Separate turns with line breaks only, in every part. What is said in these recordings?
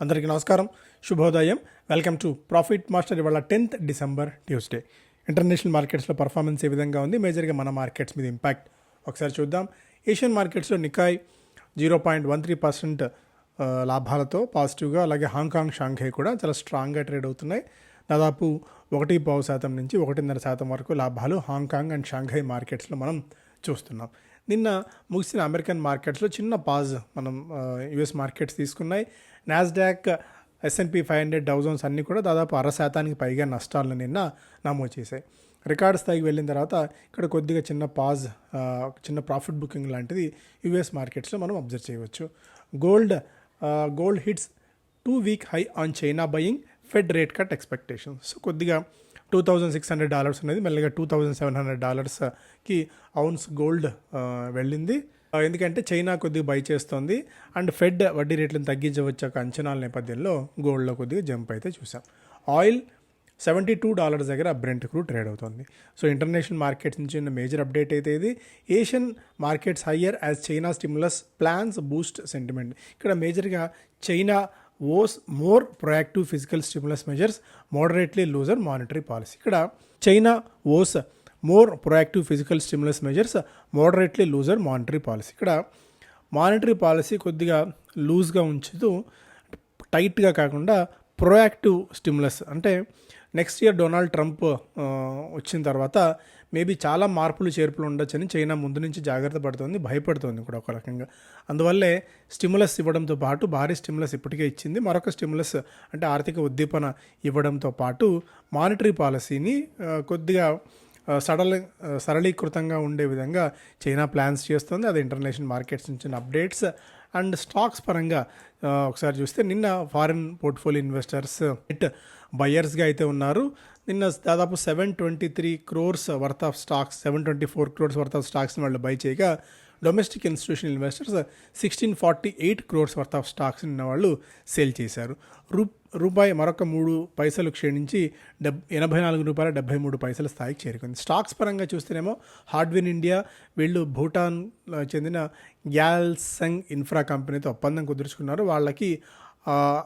అందరికీ నమస్కారం. శుభోదయం. Welcome to profit master. ఇవాళ టెన్త్ డిసెంబర్ ట్యూస్డే. ఇంటర్నేషనల్ మార్కెట్స్లో పర్ఫార్మెన్స్ ఏ విధంగా ఉంది? మేజర్గా మన మార్కెట్స్ మీద ఇంపాక్ట్ ఒకసారి చూద్దాం. ఏషియన్ మార్కెట్స్లో Nikkei zero point one three percent లాభాలతో పాజిటివ్గా అలాగే హాంకాంగ్ షాంఘై కూడా చాలా స్ట్రాంగ్గా ట్రేడ్ అవుతున్నాయి. దాదాపు ఒకటి పావు శాతం నుంచి ఒకటిన్నర శాతం వరకు లాభాలు హాంకాంగ్ అండ్ షాంఘై మార్కెట్స్లో మనం చూస్తున్నాం. నిన్న ముగిసిన అమెరికన్ మార్కెట్స్లో చిన్న పాజ్ మనం US markets తీసుకున్నాయి. Nasdaq S and P five hundred thousands అన్నీ కూడా దాదాపు అర శాతానికి పైగా నష్టాలను నిన్న నమోదు చేశాయి. రికార్డ్ స్థాయికి వెళ్ళిన తర్వాత ఇక్కడ కొద్దిగా చిన్న పాజ్ చిన్న ప్రాఫిట్ బుకింగ్ లాంటిది యుఎస్ మార్కెట్స్లో మనం అబ్జర్వ్ చేయవచ్చు. Gold gold hits two week high on China buying Fed rate cut expectations so కొద్దిగా two thousand six hundred dollars అనేది మెల్లగా టూ థౌజండ్ సెవెన్ హండ్రెడ్ డాలర్స్కి అవున్స్ గోల్డ్ వెళ్ళింది. ఎందుకంటే చైనా కొద్దిగా బై చేస్తోంది. అండ్ ఫెడ్ వడ్డీ రేట్లను తగ్గించవచ్చు ఒక అంచనాల నేపథ్యంలో గోల్డ్లో కొద్దిగా జంప్ అయితే చూసాం. ఆయిల్ సెవెంటీ టూ డాలర్స్ దగ్గర బ్రెంట్ క్రూ ట్రేడ్ అవుతుంది. సో ఇంటర్నేషనల్ మార్కెట్స్ నుంచి ఉన్న మేజర్ అప్డేట్ అయితే ఇది. Asian markets higher as China stimulus plans boost sentiment. ఇక్కడ మేజర్గా China vows more proactive fiscal stimulus measures moderately looser monetary policy ఇక్కడ China vows more proactive fiscal stimulus measures moderately looser monetary policy ఇక్కడ monetary policy కొద్దిగా లూజ్గా ఉంచుతూ టైట్గా కాకుండా proactive stimulus అంటే నెక్స్ట్ ఇయర్ డొనాల్డ్ ట్రంప్ వచ్చిన తర్వాత మేబీ చాలా మార్పులు చేర్పులు ఉండొచ్చని చైనా ముందు నుంచి జాగ్రత్త పడుతుంది భయపడుతుంది కూడా ఒక రకంగా. అందువల్లే స్టిములస్ ఇవ్వడంతో పాటు భారీ స్టిములస్ ఇప్పటికే ఇచ్చింది. మరొక స్టిములస్ అంటే ఆర్థిక ఉద్దీపన ఇవ్వడంతో పాటు మానిటరీ పాలసీని కొద్దిగా సడల సరళీకృతంగా ఉండే విధంగా చైనా ప్లాన్స్ చేస్తుంది. అది ఇంటర్నేషనల్ మార్కెట్స్ నుంచి అప్డేట్స్. అండ్ స్టాక్స్ పరంగా ఒకసారి చూస్తే నిన్న ఫారిన్ పోర్ట్ఫోలియో ఇన్వెస్టర్స్ ఇట్ బయర్స్గా అయితే ఉన్నారు. నిన్న దాదాపు seven twenty three crores worth of stocks seven twenty four crores worth of స్టాక్స్ని వాళ్ళు బై చేయగా domestic institution investors sixteen forty eight crores worth of stocks నిన్న వాళ్ళు సేల్ చేశారు. రూ రూపాయి మరొక మూడు పైసలు క్షీణించి డెబ్ ఎనభై నాలుగు రూపాయల డెబ్బై మూడు పైసల స్థాయికి చేరుకుంది. స్టాక్స్ పరంగా చూస్తేనేమో హార్డ్వేర్ ఇండియా వీళ్ళు భూటాన్ చెందిన గ్యాల్సంగ్ ఇన్ఫ్రా కంపెనీతో ఒప్పందం కుదుర్చుకున్నారు. వాళ్ళకి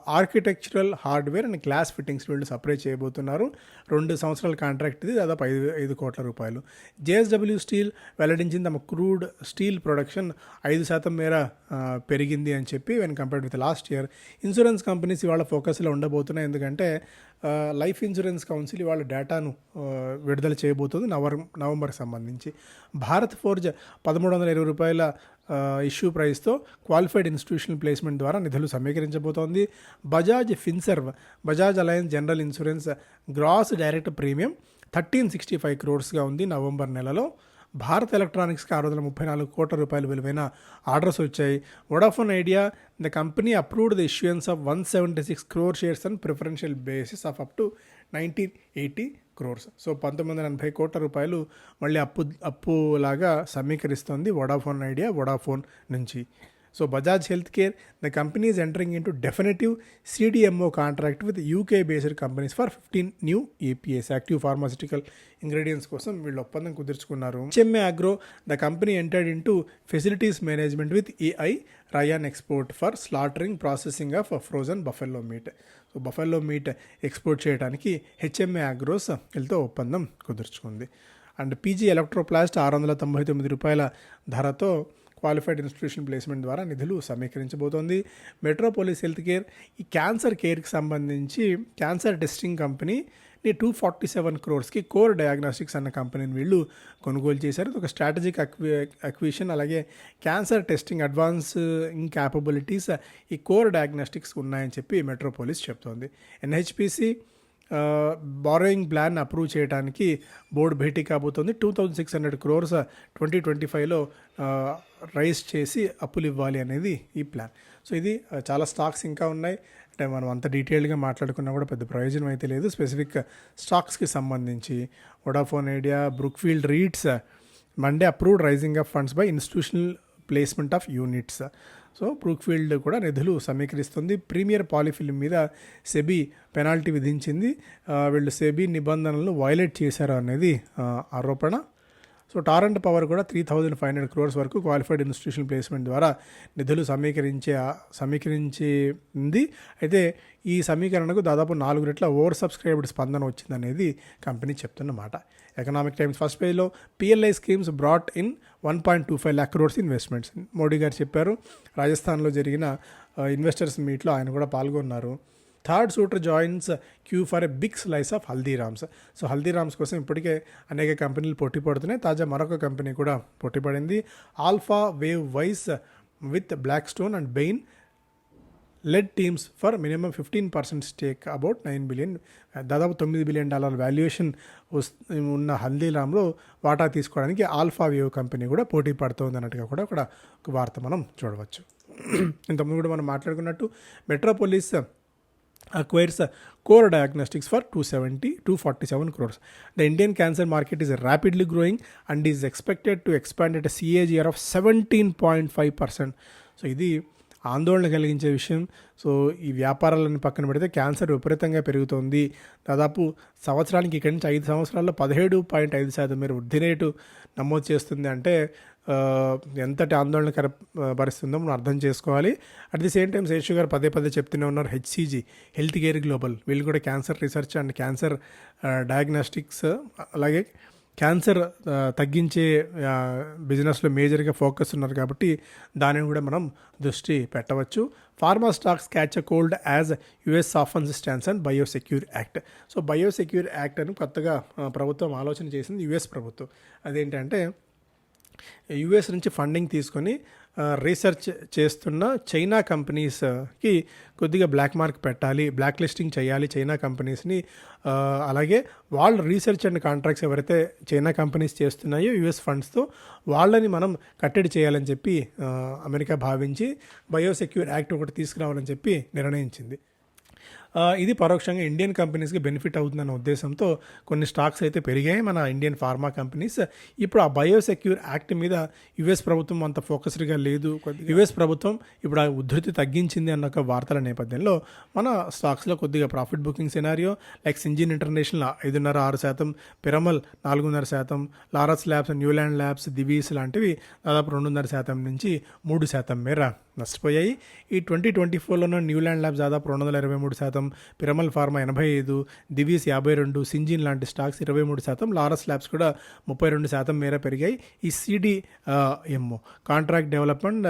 architectural hardware and glass fittings వీళ్ళు సప్లై చేయబోతున్నారు. రెండు సంవత్సరాల కాంట్రాక్ట్ ఇది దాదాపు ఐదు ఐదు కోట్ల రూపాయలు. జేఎస్డబ్ల్యూ స్టీల్ వెల్లడించింది తమ క్రూడ్ స్టీల్ ప్రొడక్షన్ ఐదు శాతం మేర పెరిగింది అని చెప్పి when compared with last year insurance companies ఇవాళ ఫోకస్లో ఉండబోతున్నాయి. ఎందుకంటే లైఫ్ ఇన్సూరెన్స్ కౌన్సిల్ వాళ్ళ డేటాను విడుదల చేయబోతుంది నవంబర్ సంబంధించి. భారత్ ఫోర్జ్ పదమూడు వందల ఇరవై రూపాయల ఇష్యూ ప్రైస్తో క్వాలిఫైడ్ ఇన్స్టిట్యూషనల్ ప్లేస్మెంట్ ద్వారా నిధులు సమీకరించబోతోంది. Bajaj Finserv Bajaj Allianz general insurance gross direct premium thirteen sixty five క్రోర్స్గా ఉంది నవంబర్ నెలలో. భారత్ ఎలక్ట్రానిక్స్కి ఆరు వందల ముప్పై నాలుగు కోట్ల రూపాయల విలువైన ఆర్డర్స్ వచ్చాయి. Vodafone Idea the company approved the issuance of one seventy six crore shares and preferential basis of up to nineteen eighty crores so పంతొమ్మిది వందల ఎనభై కోట్ల రూపాయలు మళ్ళీ అప్పు అప్పులాగా సమీకరిస్తోంది వోడాఫోన్ ఐడియా వొడాఫోన్ నుంచి. So Bajaj health care the companies entering into definitive CDMO contract with UK based companies for fifteen new APIs active pharmaceutical ingredients కోసం వీళ్ళు ఒప్పందం కుదుర్చుకున్నారు HMA agro the company entered into facilities management with AI Rayan export for slaughtering processing of frozen buffalo meat so buffalo meat export చేయడానికి HMA agros వీళ్ళతో ఒప్పందం కుదుర్చుకుంది and PG Electroplast ఆరు వందల తొంభై తొమ్మిది రూపాయల ధరతో క్వాలిఫైడ్ ఇన్స్టిట్యూషన్ ప్లేస్మెంట్ ద్వారా నిధులు సమీకరించబోతోంది. మెట్రోపోలిస్ హెల్త్ కేర్ ఈ క్యాన్సర్ కేర్కి సంబంధించి క్యాన్సర్ టెస్టింగ్ కంపెనీ ని టూ ఫార్టీ సెవెన్ క్రోర్స్కి కోర్ డయాగ్నోస్టిక్స్ అన్న కంపెనీని వీళ్ళు కొనుగోలు చేశారు. ఒక స్ట్రాటజిక్ అక్వి అక్విషన్ అలాగే cancer testing advance in capabilities ఈ కోర్ డయాగ్నోస్టిక్స్ ఉన్నాయని చెప్పి మెట్రోపోలిస్ చెప్తోంది. ఎన్హెచ్పిసి బారోయింగ్ ప్లాన్ అప్రూవ్ చేయడానికి బోర్డు భేటీ కాబోతోంది. Two thousand six hundred crores twenty twenty ఫైవ్లో రైజ్ చేసి అప్పులు ఇవ్వాలి అనేది ఈ ప్లాన్ సో ఇది చాలా స్టాక్స్ ఇంకా ఉన్నాయి. అంటే మనం అంత డీటెయిల్డ్గా మాట్లాడుకున్నా కూడా పెద్ద ప్రయోజనం అయితే లేదు. స్పెసిఫిక్ స్టాక్స్కి సంబంధించి Vodafone Idea Brookfield REITs Monday approved raising of funds by institutional placement of units so Brookfield కూడా నిధులు సమీకరిస్తుంది. ప్రీమియర్ పాలిఫిల్మ్ మీద సెబీ పెనాల్టీ విధించింది. వీళ్ళు సెబీ నిబంధనలను వైలేట్ చేశారు అనేది ఆరోపణ. సో టారెంట్ పవర్ కూడా three thousand five hundred crores వరకు క్వాలిఫైడ్ ఇన్స్టిట్యూషన్ ప్లేస్మెంట్ ద్వారా నిధులు సమీకరించే సమీకరించింది. అయితే ఈ సమీకరణకు దాదాపు నాలుగు రెట్ల ఓవర్ సబ్స్క్రైబ్డ్ స్పందన వచ్చిందనేది కంపెనీ చెప్తున్నమాట. ఎకనామిక్ టైమ్స్ ఫస్ట్ పేజ్లో PLI schemes brought in one point two five lakh crores investments Modi గారు చెప్పారు రాజస్థాన్లో జరిగిన ఇన్వెస్టర్స్ మీట్లో ఆయన కూడా పాల్గొన్నారు. Third suitor joins queue for a big slice of Haldirams so Haldirams కోసం ఇప్పటికే అనేక కంపెనీలు పోటీ పడుతున్నాయి. తాజా మరొక కంపెనీ కూడా పోటీ పడింది. Alpha Wave vies with Blackstone and Bain led teams for minimum fifteen percent stake about nine billion దాదాపు తొమ్మిది బిలియన్ డాలర్ వాల్యుయేషన్ ఉన్న హల్దీరామ్లో వాటా తీసుకోవడానికి ఆల్ఫా వేవ్ కంపెనీ కూడా పోటీ పడుతోంది అన్నట్టుగా కూడా ఒక ఒక వార్త మనం చూడవచ్చు. ఇంతకుముందు కూడా మనం మాట్లాడుకున్నట్టు Metropolis acquires uh, core diagnostics for 270 247 crores the indian cancer market is rapidly growing and is expected to expand at a CAGR of 17.5 percent so ఇది ఆందోళన కలిగించే విషయం సో ఈ వ్యాపారాలను పక్కన పెడితే క్యాన్సర్ విపరీతంగా పెరుగుతోంది దాదాపు సంవత్సరానికి ఇక్కడి నుంచి ఐదు సంవత్సరాల్లో పదిహేడు పాయింట్ ఐదు శాతం మీరు వృద్ధి రేటు నమోదు చేస్తుంది అంటే ఆ, ఎంతటి ఆందోళనకర ఆ, పరిస్థితుందో మనం అర్థం చేసుకోవాలి. At the same time Seshu గారు పదే పదే చెప్తూనే ఉన్నారు హెచ్సిజీ హెల్త్ కేర్ గ్లోబల్ వీళ్ళు కూడా cancer research and cancer diagnostics అలాగే క్యాన్సర్ తగ్గించే బిజినెస్లో మేజర్గా ఫోకస్ ఉన్నారు కాబట్టి దానిని కూడా మనం దృష్టి పెట్టవచ్చు. Pharma stocks catch a cold as US softens stance and Biosecure Act so Biosecure Act అని కొత్తగా ప్రభుత్వం ఆలోచన చేసింది యుఎస్ ప్రభుత్వం. అదేంటంటే యుఎస్ నుంచి ఫండింగ్ తీసుకొని రీసెర్చ్ చేస్తున్న చైనా కంపెనీస్కి కొద్దిగా బ్లాక్ మార్క్ పెట్టాలి బ్లాక్ లిస్టింగ్ చేయాలి చైనా కంపెనీస్ని. అలాగే వాళ్ళ రీసెర్చ్ అండ్ కాంట్రాక్ట్స్ ఎవరైతే చైనా కంపెనీస్ చేస్తున్నాయో యుఎస్ ఫండ్స్తో వాళ్ళని మనం కట్టడి చేయాలని చెప్పి అమెరికా భావించి బయోసెక్యూర్ యాక్ట్ ఒకటి తీసుకురావాలని చెప్పి నిర్ణయించింది. ఇది పరోక్షంగా ఇండియన్ కంపెనీస్కి బెనిఫిట్ అవుతుందన్న ఉద్దేశంతో కొన్ని స్టాక్స్ అయితే పెరిగాయి. మన ఇండియన్ ఫార్మా కంపెనీస్. ఇప్పుడు ఆ బయోసెక్యూర్ యాక్ట్ మీద యుఎస్ ప్రభుత్వం అంత ఫోకస్డ్గా లేదు. యుఎస్ ప్రభుత్వం ఇప్పుడు ఆ ఉధృతి తగ్గించింది అన్న ఒక వార్తల నేపథ్యంలో మన స్టాక్స్లో కొద్దిగా profit booking scenario like Syngene International ఐదున్నర ఆరు శాతం పిరమల్ నాలుగున్నర శాతం Laurus Labs Newland Labs Divi's లాంటివి దాదాపు రెండున్నర శాతం నుంచి మూడు శాతం మేర. నష్టపోయాయి. ఈ ట్వంటీ ట్వంటీ ఫోర్లోనూ న్యూలాండ్ ల్యాబ్స్ దాదాపు రెండు వందల ఇరవై మూడు శాతం పిరమల్ ఫార్మా ఎనభై ఐదు దివీస్ యాభై రెండు సింజిన్ లాంటి స్టాక్స్ ఇరవై మూడు శాతం లారస్ ల్యాబ్స్ కూడా ముప్పై రెండు శాతం మేర పెరిగాయి. ఈ CD M contract development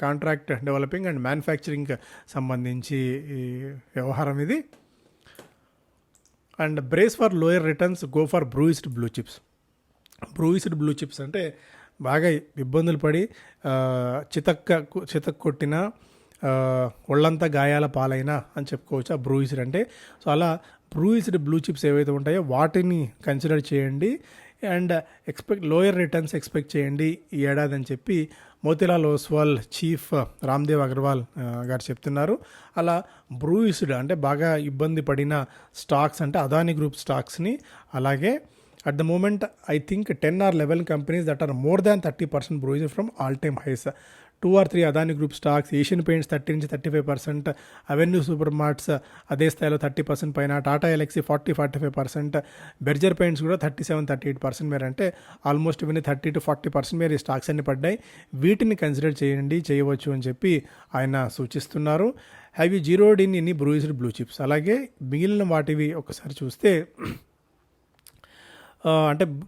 contract developing and manufacturing సంబంధించి వ్యవహారం ఇది. And brace for lower returns go for bruised blue chips. Bruised blue chips అంటే బాగా ఇబ్బందులు పడి చితక్క చితక్ కొట్టిన ఒళ్ళంతా గాయాల పాలైన అని చెప్పుకోవచ్చు ఆ బ్రూయిస్డ్ అంటే. సో అలా బ్రూయిస్డ్ బ్లూ చిప్స్ ఏవైతే ఉంటాయో వాటిని కన్సిడర్ చేయండి. And expect lower returns expect చేయండి ఈ ఏడాది అని చెప్పి మోతిలాల్ ఓస్వాల్ చీఫ్ రామ్దేవ్ అగర్వాల్ గారు చెప్తున్నారు. అలా బ్రూయిస్డ్ అంటే బాగా ఇబ్బంది పడిన స్టాక్స్ అంటే అదాని గ్రూప్ స్టాక్స్ని అలాగే at the moment I think ten or eleven companies that are more than thirty percent bruised from all time highs two or three Adani group stocks Asian Paints thirty నుంచి thirty five percent Avenue super marts అదే స్థాయిలో thirty percent పైన Tata Elxsi forty forty five percent Berger Paints కూడా thirty seven thirty eight percent మేర అంటే almost ఇవన్నీ thirty to forty percent మేర ఈ స్టాక్స్ అన్ని పడ్డాయి. వీటిని కన్సిడర్ చేయండి చేయవచ్చు అని చెప్పి ఆయన సూచిస్తున్నారు. Have you zeroed in any bruised blue chips అలాగే మిగిలిన వాటివి ఒకసారి చూస్తే అంటే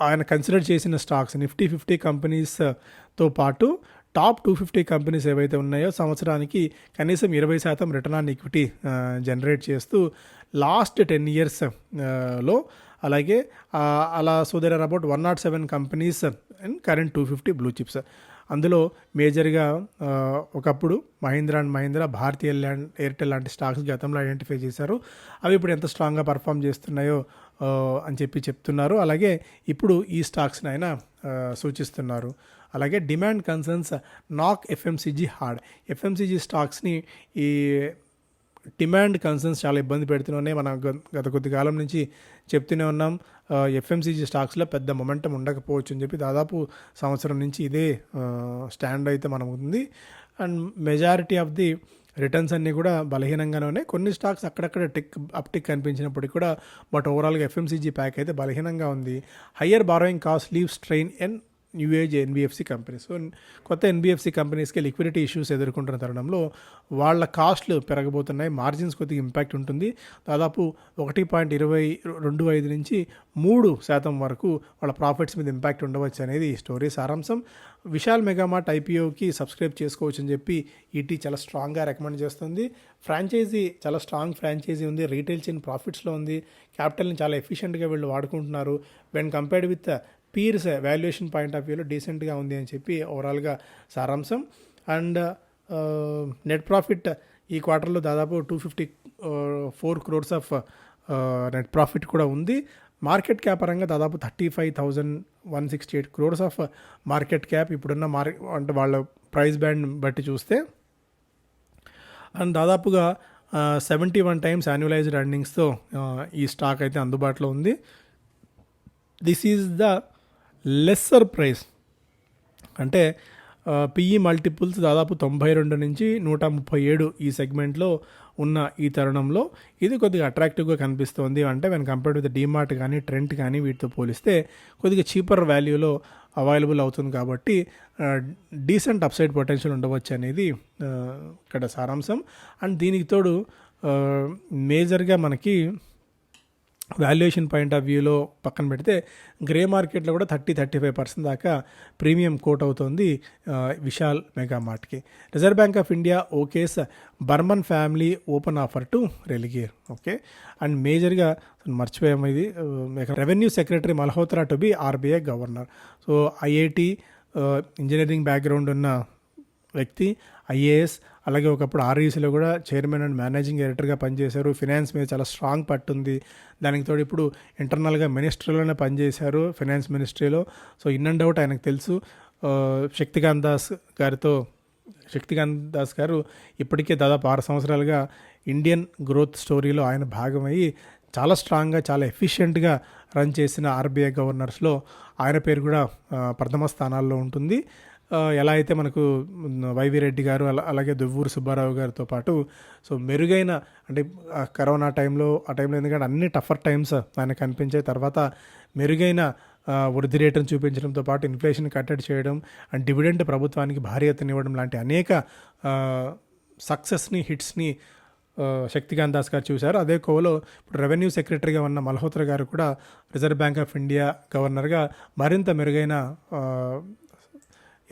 ఆయన కన్సిడర్ చేసిన స్టాక్స్ నిఫ్టీ ఫిఫ్టీ కంపెనీస్తో పాటు టాప్ టూ ఫిఫ్టీ కంపెనీస్ ఏవైతే ఉన్నాయో సంవత్సరానికి కనీసం ఇరవై శాతం రిటర్న్ ఆన్ ఈక్విటీ జనరేట్ చేస్తూ లాస్ట్ టెన్ ఇయర్స్లో అలాగే అలా so there are about one naught seven companies and current two fifty blue chips అందులో మేజర్గా ఒకప్పుడు మహీంద్రా అండ్ మహీంద్రా భారతీయ ల్యాండ్ ఎయిర్టెల్ లాంటి స్టాక్స్ గతంలో ఐడెంటిఫై చేశారు. అవి ఇప్పుడు ఎంత స్ట్రాంగ్గా పర్ఫామ్ చేస్తున్నాయో అని చెప్పి చెప్తున్నారు. అలాగే ఇప్పుడు ఈ స్టాక్స్ని ఆయన సూచిస్తున్నారు. అలాగే demand concerns knock FMCG hard. FMCG స్టాక్స్ని ఈ డిమాండ్ కన్సర్న్స్ చాలా ఇబ్బంది పెడుతున్నాయి మనం గత కొద్ది కాలం నుంచి చెప్తూనే ఉన్నాం. ఎఫ్ఎంసీజీ స్టాక్స్లో పెద్ద మొమెంటం ఉండకపోవచ్చు అని చెప్పి దాదాపు సంవత్సరం నుంచి ఇదే స్టాండ్ అయితే మనం ఉంది and majority of the returns అన్నీ కూడా బలహీనంగానే ఉన్నాయి. కొన్ని స్టాక్స్ అక్కడక్కడ టిక్ అప్టిక్ కనిపించినప్పటికీ కూడా బట్ ఓవరాల్గా ఎఫ్ఎంసీజీ ప్యాక్ అయితే బలహీనంగా ఉంది. Higher borrowing cost leaves strain and new age NBFC companies. So కొత్త ఎన్బిఎఫ్సి కంపెనీస్కి లిక్విడిటీ ఇష్యూస్ ఎదుర్కొంటున్న తరుణంలో వాళ్ళ కాస్ట్లు పెరగబోతున్నాయి మార్జిన్స్ కొద్దిగా ఇంపాక్ట్ ఉంటుంది. దాదాపు ఒకటి పాయింట్ ఇరవై రెండు ఐదు నుంచి మూడు శాతం వరకు వాళ్ళ ప్రాఫిట్స్ మీద ఇంపాక్ట్ ఉండవచ్చు అనేది ఈ స్టోరీ సారాంశం. విశాల్ మెగామార్ట్ ఐపీఓకి సబ్స్క్రైబ్ చేసుకోవచ్చు అని చెప్పి ఈటీ చాలా స్ట్రాంగ్గా రికమెండ్ చేస్తుంది. ఫ్రాంచైజీ చాలా స్ట్రాంగ్ ఫ్రాంచైజీ ఉంది రీటైల్ చైన్ ప్రాఫిట్స్లో ఉంది. క్యాపిటల్ని చాలా ఎఫిషియెంట్గా వీళ్ళు వాడుకుంటున్నారు. When compared with peers valuation point of వ్యూలో డీసెంట్గా ఉంది అని చెప్పి ఓవరాల్గా సారాంశం. అండ్ నెట్ ప్రాఫిట్ ఈ క్వార్టర్లో దాదాపు two fifty four crores of net profit కూడా ఉంది. మార్కెట్ క్యాప్ పరంగా దాదాపు thirty five thousand one sixty eight crores of market cap ఇప్పుడున్న మార్ అంటే వాళ్ళ ప్రైస్ బ్యాండ్ బట్టి చూస్తే. అండ్ దాదాపుగా సెవెంటీ వన్ టైమ్స్ యాన్యువలైజ్డ్ ఎర్నింగ్స్తో ఈ స్టాక్ అయితే అందుబాటులో ఉంది. This is the lesser price అంటే పిఈ మల్టిపుల్స్ దాదాపు తొంభై రెండు నుంచి నూట ముప్పై ఏడు ఈ సెగ్మెంట్లో ఉన్న ఈ తరుణంలో ఇది కొద్దిగా అట్రాక్టివ్గా కనిపిస్తుంది. అంటే వెన్ కంపేర్డ్ విత్ డీమార్ట్ కానీ ట్రెంట్ కానీ వీటితో పోలిస్తే కొద్దిగా చీపర్ వాల్యూలో అవైలబుల్ అవుతుంది కాబట్టి డీసెంట్ అప్సైడ్ పొటెన్షియల్ ఉండవచ్చు అనేది ఇక్కడ సారాంశం. అండ్ దీనికి తోడు మేజర్గా మనకి వాల్యుయేషన్ పాయింట్ ఆఫ్ వ్యూలో పక్కన పెడితే గ్రే మార్కెట్లో కూడా థర్టీ థర్టీ ఫైవ్ పర్సెంట్ దాకా ప్రీమియం కోట్ అవుతుంది Vishal mega మార్ట్కి Reserve Bank of India okays Burman family open offer to Religare. Okay? And మేజర్గా మర్చిపోయాము ఇది revenue secretary Malhotra to be RBI governor. So IIT engineering background ఉన్న వ్యక్తి IAS అలాగే ఒకప్పుడు ఆర్ఈసీలో కూడా చైర్మన్ అండ్ మేనేజింగ్ డైరెక్టర్గా పనిచేశారు. ఫినాన్స్ మీద చాలా స్ట్రాంగ్ పట్టుంది దానికి తోడు ఇప్పుడు ఇంటర్నల్గా మినిస్ట్రీలోనే పనిచేశారు ఫినాన్స్ మినిస్ట్రీలో. సో ఇన్ అండ్ అవుట్ ఆయనకు తెలుసు. శక్తికాంత్ దాస్ గారితో శక్తికాంత్ దాస్ గారు ఇప్పటికే దాదాపు ఆరు సంవత్సరాలుగా ఇండియన్ గ్రోత్ స్టోరీలో ఆయన భాగమయ్యి చాలా స్ట్రాంగ్గా చాలా ఎఫిషియెంట్గా రన్ చేసిన ఆర్బీఐ గవర్నర్స్లో ఆయన పేరు కూడా ప్రథమ స్థానాల్లో ఉంటుంది. ఎలా అయితే మనకు వైవి రెడ్డి గారు అలా అలాగే దువ్వూరు సుబ్బారావు గారితో పాటు సో మెరుగైన అంటే కరోనా టైంలో ఆ టైంలో ఎందుకంటే అన్ని టఫర్ టైమ్స్ ఆయన కనిపించే తర్వాత మెరుగైన వృద్ధి రేటును చూపించడంతో పాటు ఇన్ఫ్లేషన్ కట్టడి చేయడం అండ్ డివిడెంట్ ప్రభుత్వానికి భారీ ఎత్తున ఇవ్వడం లాంటి అనేక సక్సెస్ని హిట్స్ని శక్తికాంత్ దాస్ గారు చూశారు. అదే కోవలో ఇప్పుడు రెవెన్యూ సెక్రటరీగా ఉన్న మల్హోత్రా గారు కూడా రిజర్వ్ బ్యాంక్ ఆఫ్ ఇండియా గవర్నర్గా మరింత మెరుగైన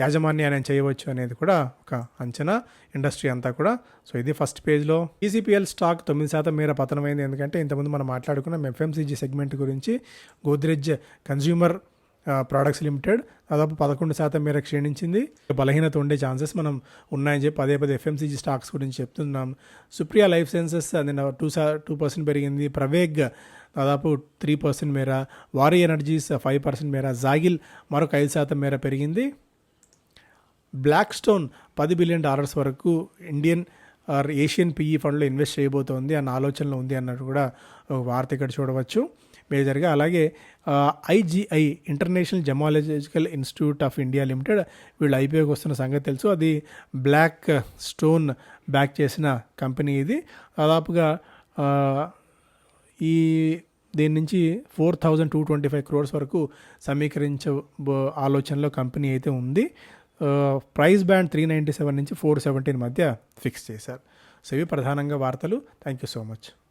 యాజమాన్యాన్ని చేయవచ్చు అనేది కూడా ఒక అంచనా ఇండస్ట్రీ అంతా కూడా. సో ఇది ఫస్ట్ పేజ్లో. ఈసీపీఎల్ స్టాక్ తొమ్మిది శాతం మేర పతనమైంది. ఎందుకంటే ఇంతకుముందు మనం మాట్లాడుకున్నాం ఎఫ్ఎంసీజీ సెగ్మెంట్ గురించి. గోద్రెజ్ కన్జ్యూమర్ ప్రోడక్ట్స్ లిమిటెడ్ దాదాపు పదకొండు శాతం మేర క్షీణించింది. బలహీనత ఉండే ఛాన్సెస్ మనం ఉన్నాయని చెప్పి పదే పదే ఎఫ్ఎంసీజీ స్టాక్స్ గురించి చెప్తున్నాం. సుప్రియా లైఫ్ సైన్సెస్ అది టూ సా టూ పర్సెంట్ పెరిగింది. ప్రవేగ్ దాదాపు త్రీ పర్సెంట్ మేర. వారి ఎనర్జీస్ ఫైవ్ పర్సెంట్ మేర. జాగిల్ మరొక ఐదు శాతం మేర పెరిగింది. బ్లాక్ స్టోన్ పది బిలియన్ డాలర్స్ వరకు ఇండియన్ ఆర్ ఏషియన్ పిఈ ఫండ్లో ఇన్వెస్ట్ చేయబోతోంది అన్న ఆలోచనలో ఉంది అన్నట్టు కూడా ఒక వార్త ఇక్కడ చూడవచ్చు. మేజర్గా అలాగే IGI International Gemological Institute of India Limited వీళ్ళు ఐపీఓకి వస్తున్న సంగతి తెలుసు. అది బ్లాక్ స్టోన్ బ్యాక్ చేసిన కంపెనీ ఇది. దాదాపుగా ఈ దీని నుంచి four thousand two twenty five crores వరకు సమీకరించ బో- ఆలోచనలో కంపెనీ అయితే ఉంది. Price band three ninety seven నుంచి ఫోర్ సెవెంటీన్ మధ్య ఫిక్స్ చేశారు. సో ఇవి ప్రధానంగా వార్తలు. Thank you so much.